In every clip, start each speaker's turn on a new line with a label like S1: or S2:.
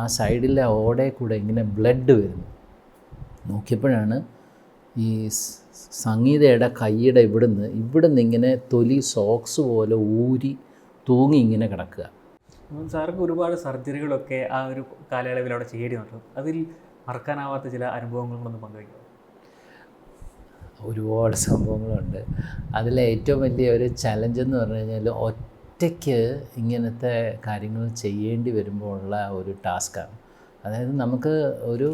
S1: ആ സൈഡിലെ ഓടയിൽ കൂടെ ഇങ്ങനെ ബ്ലഡ് വരുന്നു. നോക്കിയപ്പോഴാണ് ഈ സംഗീതയുടെ കൈയുടെ ഇവിടുന്ന് ഇവിടുന്ന് ഇങ്ങനെ തൊലി സോക്സ് പോലെ ഊരി തൂങ്ങി ഇങ്ങനെ കിടക്കുക.
S2: സാർക്ക് ഒരുപാട് സർജറികളൊക്കെ ആ ഒരു കാലയളവിൽ അവിടെ ചെയ്യേണ്ടി അതിൽ മറക്കാനാവാത്ത ചില അനുഭവങ്ങളൊന്ന് പങ്കുവയ്ക്കുക
S1: ഒരുപാട് സംഭവങ്ങളുണ്ട്. അതിലെ ഏറ്റവും വലിയ ഒരു ചലഞ്ച് എന്ന് പറഞ്ഞു കഴിഞ്ഞാൽ ഒറ്റയ്ക്ക് ഇങ്ങനത്തെ കാര്യങ്ങൾ ചെയ്യേണ്ടി വരുമ്പോൾ ഉള്ള ഒരു ടാസ്ക്കാണ്. അതായത് നമുക്ക് ഒരു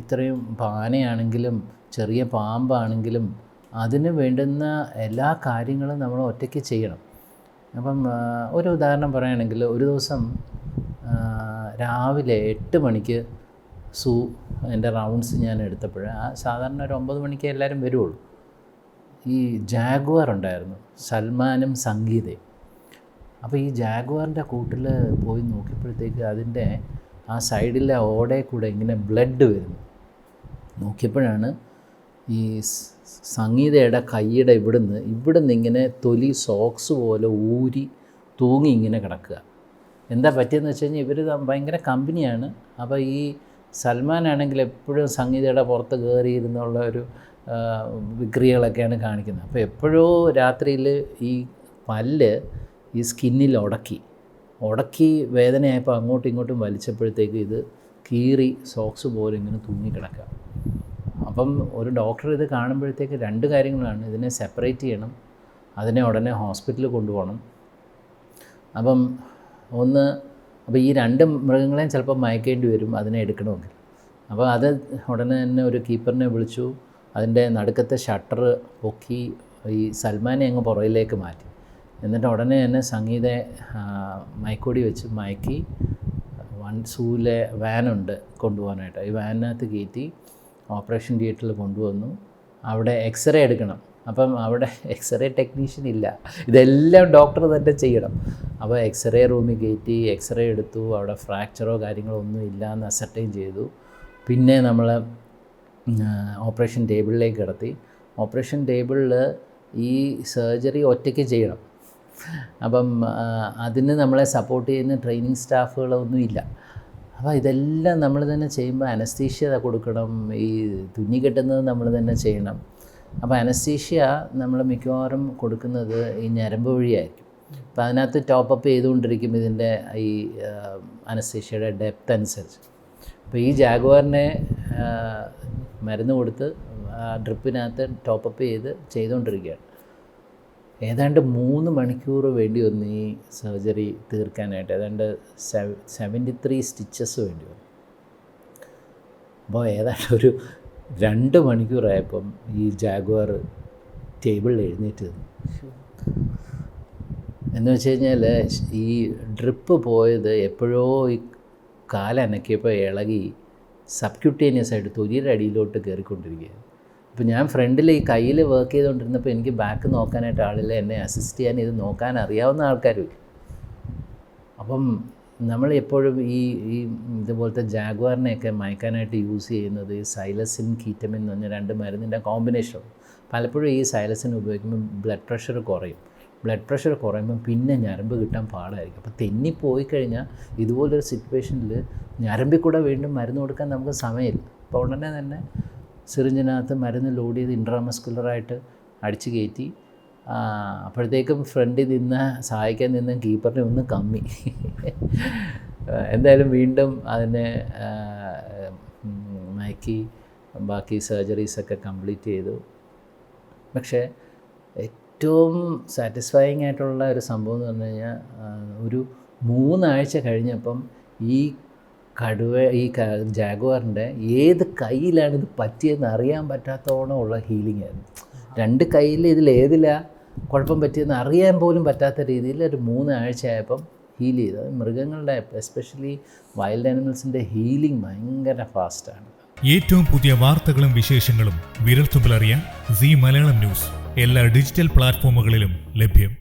S1: ഇത്രയും പാനയാണെങ്കിലും ചെറിയ പാമ്പാണെങ്കിലും അതിന് വേണ്ടുന്ന എല്ലാ കാര്യങ്ങളും നമ്മൾ ഒറ്റയ്ക്ക് ചെയ്യണം. അപ്പം ഒരു ഉദാഹരണം പറയുകയാണെങ്കിൽ ഒരു ദിവസം രാവിലെ എട്ട് മണിക്ക് സൂ എന്റെ റൗണ്ട്സ് ഞാൻ എടുത്തപ്പോൾ ആ സാധാരണ ഒരു ഒമ്പത് മണിക്ക് എല്ലാവരും വരുള്ളൂ ഈ ജാഗ്വാർ ഉണ്ടായിരുന്നു സൽമാനും സംഗീതയും. അപ്പോൾ ഈ ജാഗ്വാറിന്റെ കൂട്ടിൽ പോയി നോക്കിയപ്പോഴത്തേക്ക് അതിന്റെ ആ സൈഡിലെ ഓടയിൽ കൂടെ ഇങ്ങനെ ബ്ലഡ് വരുന്നു. നോക്കിയപ്പോഴാണ് ഈ സംഗീതയുടെ കൈയുടെ ഇവിടുന്ന് ഇവിടുന്ന് ഇങ്ങനെ തൊലി സോക്സ് പോലെ ഊരി തൂങ്ങി ഇങ്ങനെ കിടക്കുക. എന്താ പറ്റിയെന്ന് വെച്ച് കഴിഞ്ഞാൽ ഇവർ ഭയങ്കര കമ്പനിയാണ്. അപ്പോൾ ഈ സൽമാൻ ആണെങ്കിൽ എപ്പോഴും സംഗീതയുടെ പുറത്ത് കയറിയിരുന്നുള്ള ഒരു വിക്രിയകളൊക്കെയാണ് കാണിക്കുന്നത്. അപ്പോൾ എപ്പോഴോ രാത്രിയിൽ ഈ പല്ല് ഈ സ്കിന്നിൽ ഉടക്കി ഉടക്കി വേദനയായപ്പോൾ അങ്ങോട്ടും ഇങ്ങോട്ടും വലിച്ചപ്പോഴത്തേക്ക് ഇത് കീറി സോക്സ് പോലെ ഇങ്ങനെ തൂങ്ങിക്കിടക്കുക. അപ്പം ഒരു ഡോക്ടർ ഇത് കാണുമ്പോഴത്തേക്ക് രണ്ട് കാര്യങ്ങളാണ്. ഇതിനെ സെപ്പറേറ്റ് ചെയ്യണം. അതിനെ ഉടനെ ഹോസ്പിറ്റലിൽ കൊണ്ടുപോകണം. അപ്പം ഒന്ന് അപ്പോൾ ഈ രണ്ട് മൃഗങ്ങളെയും ചിലപ്പോൾ മയക്കേണ്ടി വരും അതിനെ എടുക്കണമെങ്കിൽ. അപ്പോൾ അത് ഉടനെ തന്നെ ഒരു കീപ്പറിനെ വിളിച്ചു. അതിന്റെ നടുക്കത്തെ ഷട്ടർ പൊക്കി ഈ സൽമാനെ അങ്ങ് പുറയിലേക്ക് മാറ്റി. എന്നിട്ട് ഉടനെ തന്നെ സംഗീത മയക്കോടി വെച്ച് മയക്കി വൺ സൂലെ വാനുണ്ട് കൊണ്ടുപോകാനായിട്ട്. ഈ വാനിനകത്ത് കയറ്റി ഓപ്പറേഷൻ തിയേറ്ററിൽ കൊണ്ടുവന്നു. അവിടെ എക്സ്റേ എടുക്കണം. അപ്പം അവിടെ എക്സ്റേ ടെക്നീഷ്യൻ ഇല്ല. ഇതെല്ലാം ഡോക്ടർ തന്നെ ചെയ്യണം. അപ്പോൾ എക്സ്റേ റൂമിൽ കയറ്റി എക്സ്റേ എടുത്തു. അവിടെ ഫ്രാക്ചറോ കാര്യങ്ങളോ ഒന്നും ഇല്ല എന്ന് അസർട്ടൈൻ ചെയ്തു. പിന്നെ നമ്മൾ ഓപ്പറേഷൻ ടേബിളിലേക്ക് കിടത്തി. ഓപ്പറേഷൻ ടേബിളിൽ ഈ സർജറി ഒറ്റയ്ക്ക് ചെയ്യണം. അപ്പം അതിന് നമ്മളെ സപ്പോർട്ട് ചെയ്യുന്ന ട്രെയിനിങ് സ്റ്റാഫുകളൊന്നും ഇല്ല. അപ്പോൾ ഇതെല്ലാം നമ്മൾ തന്നെ ചെയ്യുമ്പോൾ അനസ്തീഷ്യ കൊടുക്കണം ഈ തുന്നി കെട്ടുന്നത് നമ്മൾ തന്നെ ചെയ്യണം. അപ്പോൾ അനസ്തീഷ്യ നമ്മൾ മിക്കവാറും കൊടുക്കുന്നത് ഈ ഞരമ്പ് വഴിയായിരിക്കും. അപ്പോൾ അതിനകത്ത് ടോപ്പപ്പ് ചെയ്തുകൊണ്ടിരിക്കും ഇതിന്റെ ഈ അനസ്തീഷ്യയുടെ ഡെപ്ത് അനുസരിച്ച്. അപ്പോൾ ഈ ജാഗുവാറിനെ മരുന്ന് കൊടുത്ത് ഡ്രിപ്പിനകത്ത് ടോപ്പപ്പ് ചെയ്ത് ചെയ്തുകൊണ്ടിരിക്കുകയാണ്. ഏതാണ്ട് മൂന്ന് മണിക്കൂർ വേണ്ടി വന്നു ഈ സർജറി തീർക്കാനായിട്ട് ഏതാണ്ട് സെവന്റി ത്രീ സ്റ്റിച്ചസ് വേണ്ടി വന്നു. അപ്പോൾ ഏതാണ്ട് ഒരു രണ്ട് മണിക്കൂറായപ്പം ഈ ജാഗ്വാർ ടേബിളിൽ എഴുന്നേറ്റ് നിന്നു. എന്ന് വെച്ച് കഴിഞ്ഞാൽ ഈ ഡ്രിപ്പ് പോയത് എപ്പോഴോ ഈ കാലനക്കിയപ്പോൾ ഇളകി സബ്ക്യൂട്ടേനിയസ് ആയിട്ട് തൊലിയുടെ അടിയിലോട്ട് കയറിക്കൊണ്ടിരിക്കുകയാണ് അപ്പോൾ ഞാൻ ഫ്രണ്ടിൽ ഈ കയ്യിൽ വർക്ക് ചെയ്തുകൊണ്ടിരുന്നപ്പോൾ എനിക്ക് ബാക്ക് നോക്കാനായിട്ട് ആളില്ല. എന്നെ അസിസ്റ്റ് ചെയ്യാൻ ഇത് നോക്കാൻ അറിയാവുന്ന ആൾക്കാരും ഇല്ല അപ്പം നമ്മൾ എപ്പോഴും ഈ ഈ ഇതുപോലത്തെ ജാഗ്വാറിനെയൊക്കെ മയക്കാനായിട്ട് യൂസ് ചെയ്യുന്നത് ഈ സൈലസിൻ കീറ്റമിൻ എന്ന് പറഞ്ഞ രണ്ട് മരുന്നിന്റെ കോമ്പിനേഷൻ പലപ്പോഴും ഈ സൈലസിൻ ഉപയോഗിക്കുമ്പോൾ ബ്ലഡ് പ്രഷർ കുറയും. ബ്ലഡ് പ്രഷർ കുറയുമ്പം പിന്നെ ഞരമ്പ് കിട്ടാൻ പാടായിരിക്കും. അപ്പോൾ തെന്നിപ്പോയി കഴിഞ്ഞാൽ ഇതുപോലൊരു സിറ്റുവേഷനിൽ ഞരമ്പിൽ കൂടെ വീണ്ടും മരുന്ന് കൊടുക്കാൻ നമുക്ക് സമയമില്ല. അപ്പോൾ ഉടനെ തന്നെ സിറിഞ്ചിനകത്ത് മരുന്ന് ലോഡ് ചെയ്ത് ഇൻട്രാമസ്കുലറായിട്ട് അടിച്ച് കയറ്റി. അപ്പോഴത്തേക്കും ഫ്രണ്ടിൽ നിന്ന് സഹായിക്കാൻ നിന്ന കീപ്പറിനെ ഒന്ന് കമ്മി. എന്തായാലും വീണ്ടും അതിനെ മയക്കി ബാക്കി സർജറീസൊക്കെ കംപ്ലീറ്റ് ചെയ്തു. പക്ഷേ ഏറ്റവും സാറ്റിസ്ഫയിങ് ആയിട്ടുള്ള ഒരു സംഭവം എന്ന് പറഞ്ഞു കഴിഞ്ഞാൽ ഒരു മൂന്നാഴ്ച കഴിഞ്ഞപ്പം ഈ കടുവ ഈ ജാഗ്വാറിന്റെ ഏത് കയ്യിലാണ് ഇത് പറ്റിയതെന്ന് അറിയാൻ പറ്റാത്തോളം ഉള്ള ഹീലിംഗ് ആയിരുന്നു. രണ്ട് കയ്യിൽ ഇതിൽ ഏതിലാണ് കുഴപ്പം പറ്റിയെന്ന് അറിയാൻ പോലും പറ്റാത്ത രീതിയിൽ ഒരു മൂന്നാഴ്ച ആയപ്പം ഹീൽ ചെയ്തു മൃഗങ്ങളുടെ എസ്പെഷ്യലി വൈൽഡ് ആനിമൽസിന്റെ ഹീലിംഗ് ഭയങ്കര ഫാസ്റ്റാണ്
S3: ഏറ്റവും പുതിയ വാർത്തകളും വിശേഷങ്ങളും വിരൽത്തുമ്പിലറിയാൻ സി മലയാളം ന്യൂസ്. എല്ലാ ഡിജിറ്റൽ പ്ലാറ്റ്ഫോമുകളിലും ലഭ്യം.